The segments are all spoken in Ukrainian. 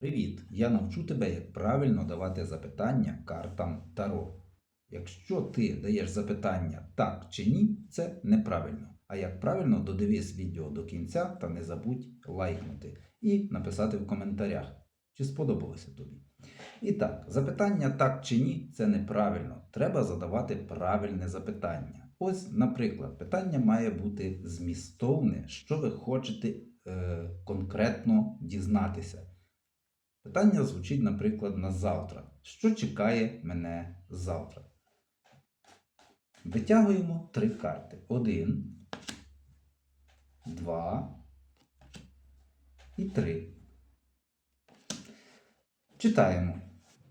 Привіт! Я навчу тебе, як правильно давати запитання картам Таро. Якщо ти даєш запитання так чи ні, це неправильно. А як правильно, додивись відео до кінця та не забудь лайкнути і написати в коментарях, чи сподобалося тобі. І так, запитання так чи ні це неправильно. Треба задавати правильне запитання. Ось, наприклад, питання має бути змістовне, що ви хочете е, конкретно дізнатися. Питання звучить, наприклад, на завтра. Що чекає мене завтра? Витягуємо три карти. Один, два і три. Читаємо.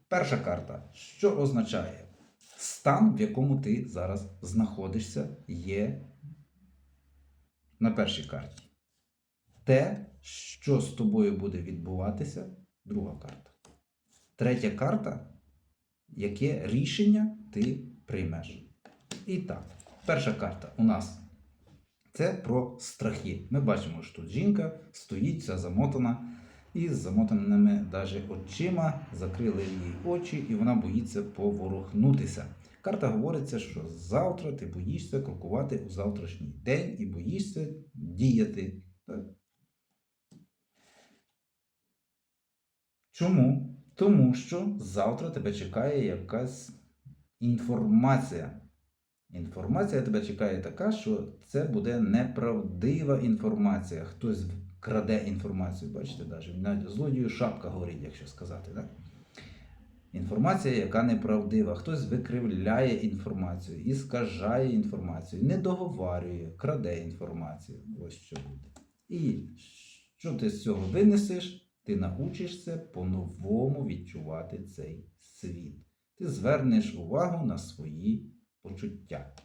Перша карта. Що означає? Стан, в якому ти зараз знаходишся, є на першій карті. Те, що з тобою буде відбуватися, друга карта. Третя карта, яке рішення ти приймеш. І так, перша карта у нас це про страхи. Ми бачимо, що тут жінка стоїть, вся замотана, і з замотаними даже очима закрили їй очі, і вона боїться поворухнутися. Карта говориться, що завтра ти боїшся крокувати у завтрашній день і боїшся діяти. Так? Чому? Тому що завтра тебе чекає якась інформація. Інформація тебе чекає така, що це буде неправдива інформація. Хтось краде інформацію, бачите, навіть навіть злодію шапка горить, якщо сказати. Так? Інформація, яка неправдива. Хтось викривляє інформацію, іскажає інформацію, не договарює, краде інформацію. Ось що буде. І що ти з цього винесеш? Ти научишся по-новому відчувати цей світ. Ти звернеш увагу на свої почуття.